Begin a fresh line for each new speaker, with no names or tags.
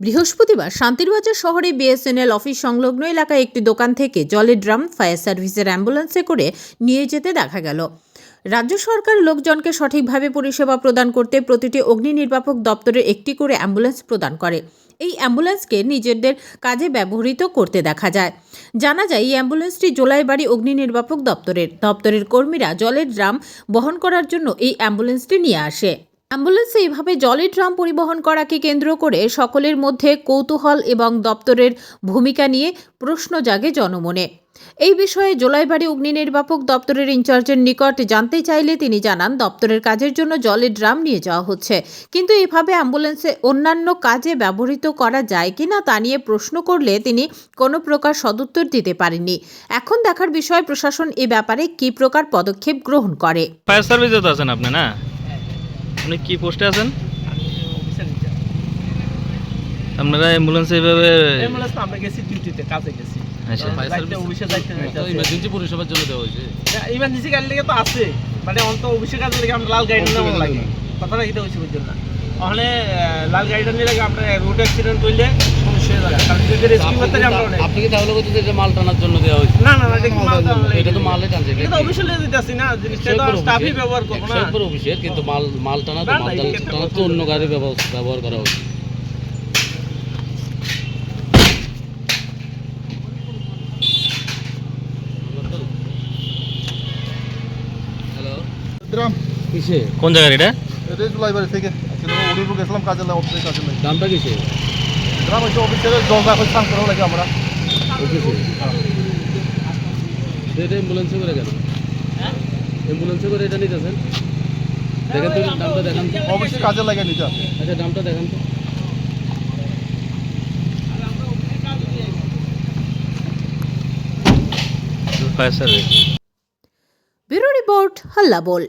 বৃহস্পতিবার শান্তিরবাজার শহরে BSNL office সংলগ্ন এলাকায় একটি দোকান থেকে জলের ড্রাম, ফায়ার সার্ভিসের অ্যাম্বুলেন্সে করে নিয়ে যেতে দেখা গেল। রাজ্য সরকার লোকজনকে সঠিকভাবে পরিষেবা প্রদান করতে প্রতিটি অগ্নি নির্বাপক দপ্তরের একটি করে অ্যাম্বুলেন্স প্রদান করে। এই অ্যাম্বুলেন্সকে নিজেদের কাজে ব্যবহৃত করতে দেখা যায়। জানা যায়, এই অ্যাম্বুলেন্সটি জোলাইবাড়ি অগ্নি নির্বাপক দপ্তরের। দপ্তরের কর্মীরা জলের ড্রাম বহন করার জন্য এই অ্যাম্বুলেন্সটি নিয়ে আসে। অ্যাম্বুলেন্সে এভাবে জলের ড্রাম পরিবহন করাকে কেন্দ্র করে সকলের মধ্যে কৌতূহল এবং দপ্তরের ভূমিকা নিয়ে প্রশ্ন জাগে জনমনে। এই বিষয়ে জোলাইবাড়ি অগ্নি নির্বাপক দপ্তরের ইনচার্জের নিকট জানতে চাইলে তিনি জানান, দপ্তরের কাজের জন্য জলের ড্রাম নিয়ে যাওয়া হচ্ছে। কিন্তু এভাবে অ্যাম্বুলেন্সে অন্যান্য কাজে ব্যবহৃত করা যায় কিনা তা নিয়ে প্রশ্ন করলে তিনি কোনো প্রকার সদুত্তর দিতে পারেননি। এখন দেখার বিষয় প্রশাসন এ ব্যাপারে কী প্রকার পদক্ষেপ গ্রহণ করে।
ফায়ার সার্ভিসে তো আছেন আপনি, না? আপনি কি পোস্টে আছেন? আপনারা অ্যাম্বুলেন্স এইভাবে
অ্যাম্বুলেন্স আমরা গেছি ডিউটিতে কাজে গেছি।
আচ্ছা।
যাইতে অফিসে যাইতে যাইতে
ইমার্জেন্সি পরিষেবার জন্য দেওয়া হয়েছে।
ইমার্জেন্সি গাড়ি লেগে তো আছে। মানে অন্ত অফিসের কাজে লেগে আমরা লাল গাড়ি লাগে। কথাটা এটা বুঝছেন না। ওখানে লাল গাড়িটা নিয়ে লাগে আমরা রোড অ্যাক্সিডেন্ট হইলে
আপনি কি তাহলে বলছেন এটা মাল টানার জন্য দেওয়া হয়েছে?
না না না এটা কি মাল টানলে?
এটা তো মালে টানছে
এটা তো অফিসে লিয়ে দিতেছি না জিনিসটা তো স্টাফই ব্যবহার করব না।
একশো অফিসের কিন্তু মাল মাল টানা তো
না, না,
মাল টানা তো অন্য গাড়ির ব্যবহার করা কিসে?
কোন জায়গার এটা?
এটা জুলাইবাড়ি থেকে উড়িপুর গেছিলাম কাজে কাজে
দামটা কিসে?
অফিসের স্নান করা লাগে আমরা।
এটা অ্যাম্বুলেন্সে করে অ্যাম্বুলেন্সে করে এটা নিতেছেন? দেখেন তো দামটা দেখান তো।
কাজে লাগে নিতে
আচ্ছা দামটা দেখান তো।
ব্যুরো রিপোর্ট হাল্লা বল।